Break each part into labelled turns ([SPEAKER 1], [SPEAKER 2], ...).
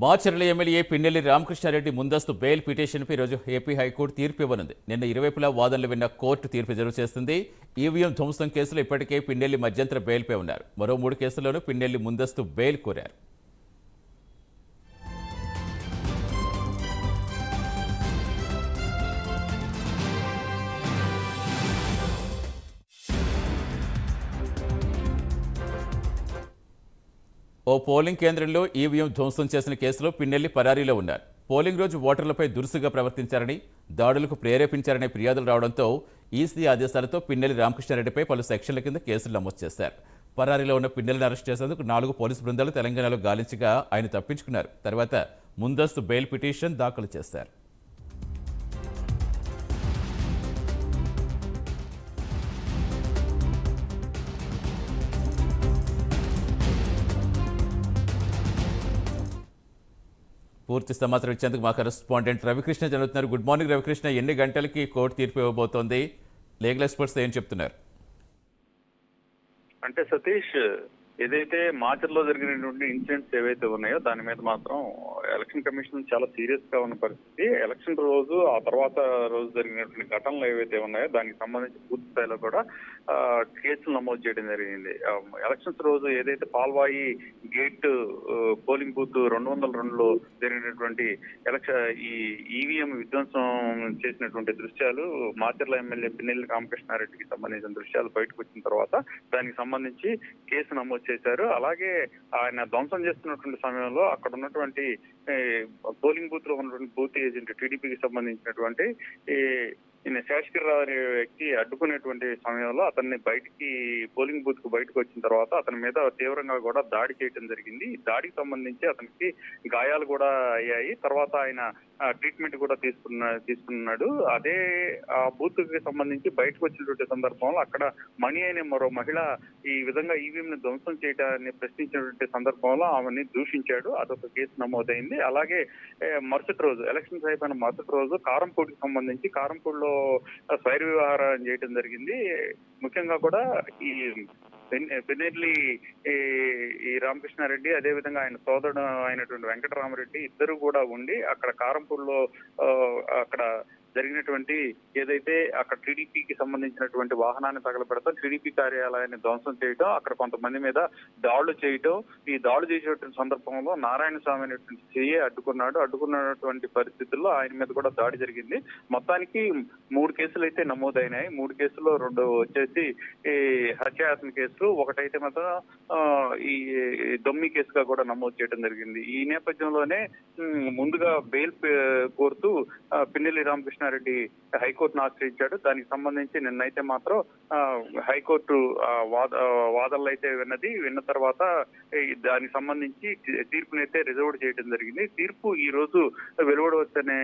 [SPEAKER 1] Macherla MLA Pinnelli Ramakrishna Reddy ముందస్తు bail పిటిషన్పై ఈరోజు ఏపీ హైకోర్టు తీర్పు ఇవ్వనుంది. నిన్న ఇరువైపులా వాదనలు విన్న కోర్టు తీర్పు జరుగు చేస్తుంది. ఈవీఎం ధ్వంసం కేసులో ఇప్పటికే పిన్నెల్లి మధ్యంతర బెయిల్పై ఉన్నారు. మరో మూడు కేసుల్లోనూ పిన్నెల్లి ముందస్తు బెయిల్ కోరారు. ఓ పోలింగ్ కేంద్రంలో ఈవీఎం ధ్వంసం చేసిన కేసులో పిన్నెల్లి పరారీలో ఉన్నారు. పోలింగ్ రోజు ఓటర్లపై దురుసుగా ప్రవర్తించారని దాడులకు ప్రేరేపించారనే ఫిర్యాదులు రావడంతో ఈసీ ఆదేశాలతో పిన్నెల్లి రామకృష్ణారెడ్డిపై పలు సెక్షన్ల కింద కేసులు నమోదు చేశారు. పరారీలో ఉన్న పిన్నెల్లిని అరెస్ట్ చేసేందుకు నాలుగు పోలీసు బృందాలు తెలంగాణలో గాలించగా ఆయన తప్పించుకున్నారు. తర్వాత ముందస్తు బెయిల్ పిటిషన్ దాఖలు చేశారు. పూర్తి సమాచారం ఇచ్చేందుకు మా correspondent Ravikrishna జరుగుతున్నారు. Good morning Ravikrishna. ఎన్ని గంటలకి కోర్టు తీర్పు ఇవ్వబోతోంది? లీగల్ ఎక్స్పర్ట్స్ ఏం చెప్తున్నారు?
[SPEAKER 2] అంటే సతీష్ ఏదైతే మాచర్లో జరిగినటువంటి ఇన్సిడెంట్స్ ఏవైతే ఉన్నాయో దాని మీద మాత్రం ఎలక్షన్ కమిషన్ చాలా సీరియస్గా ఉన్న పరిస్థితి. ఎలక్షన్ రోజు ఆ తర్వాత రోజు జరిగినటువంటి ఘటనలు ఏవైతే ఉన్నాయో దానికి సంబంధించి పూర్తి స్థాయిలో కూడా కేసులు నమోదు చేయడం జరిగింది. ఎలక్షన్స్ రోజు ఏదైతే పాల్వాయి గేట్ పోలింగ్ బూత్ రెండు వందల రెండులో జరిగినటువంటి ఎలక్షన్ ఈ ఈవీఎం విధ్వంసం చేసినటువంటి దృశ్యాలు మాచర్ల ఎమ్మెల్యే పిన్నెల్లి రామకృష్ణారెడ్డికి సంబంధించిన దృశ్యాలు బయటకు వచ్చిన తర్వాత దానికి సంబంధించి కేసు నమోదు చేశారు. అలాగే ఆయన ధ్వంసం చేస్తున్నటువంటి సమయంలో అక్కడ ఉన్నటువంటి పోలింగ్ బూత్లో ఉన్నటువంటి బూత్ ఏజెంట్ టీడీపీకి సంబంధించినటువంటి ఈ ఈయన శేషగిరిరావు అనే వ్యక్తి అడ్డుకునేటువంటి సమయంలో అతన్ని బయటికి పోలింగ్ బూత్కు బయటకు వచ్చిన తర్వాత అతని మీద తీవ్రంగా కూడా దాడి చేయడం జరిగింది. దాడికి సంబంధించి అతనికి గాయాలు కూడా అయ్యాయి. తర్వాత ఆయన ట్రీట్మెంట్ కూడా తీసుకున్న తీసుకున్నాడు. అదే ఆ బూత్కి సంబంధించి బయటకు వచ్చినటువంటి సందర్భంలో అక్కడ మణి అనే మరో మహిళ ఈ విధంగా ఈవీఎం ని ధ్వంసం చేయడాన్ని ప్రశ్నించినటువంటి సందర్భంలో ఆమెని దూషించాడు. అదొక కేసు నమోదైంది. అలాగే మరుసటి రోజు ఎలక్షన్స్ అయిపోయిన మరుసటి రోజు కారంపూడికి సంబంధించి కారంపూడిలో స్వైర వ్యవహారం చేయడం జరిగింది. ముఖ్యంగా కూడా ఈ పెన్నెల్లి ఈ రామకృష్ణారెడ్డి అదే విధంగా ఆయన సోదరుడు అయినటువంటి వెంకటరామరెడ్డి ఇద్దరు కూడా ఉండి అక్కడ కారంపూడిలో ఆ, అక్కడ జరిగినటువంటి ఏదైతే అక్కడ టీడీపీకి సంబంధించినటువంటి వాహనాన్ని తగలబెడతాం టీడీపీ కార్యాలయాన్ని ధ్వంసం చేయటం అక్కడ కొంతమంది మీద దాడులు చేయటం ఈ దాడులు చేసేటువంటి సందర్భంలో నారాయణ స్వామి అనేటువంటి చెయ్యి అడ్డుకున్నాడు. అడ్డుకున్నటువంటి పరిస్థితుల్లో ఆయన మీద కూడా దాడి జరిగింది. మొత్తానికి మూడు కేసులు అయితే నమోదైనాయి. మూడు కేసుల్లో రెండు వచ్చేసి ఈ హత్యాయత్న కేసులు ఒకటైతే మాత్రం ఈ దొమ్మి కేసుగా కూడా నమోదు చేయడం జరిగింది. ఈ నేపథ్యంలోనే ముందుగా బెయిల్ కోరుతూ పిన్నెల్లి రామకృష్ణ రామకృష్ణారెడ్డి హైకోర్టును ఆశ్రయించాడు. దానికి సంబంధించి నిన్నైతే మాత్రం హైకోర్టు వాద వాదనలు అయితే విన్నది. విన్న తర్వాత దానికి సంబంధించి తీర్పునైతే రిజర్వ్ చేయడం జరిగింది. తీర్పు ఈ రోజు వెలువడవచ్చనే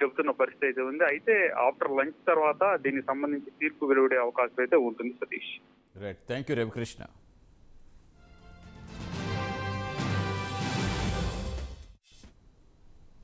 [SPEAKER 2] చెబుతున్న పరిస్థితి అయితే ఉంది. అయితే ఆఫ్టర్ లంచ్ తర్వాత దీనికి సంబంధించి తీర్పు వెలువడే అవకాశం అయితే ఉంటుంది Satish.
[SPEAKER 1] Right thank you Ravikrishna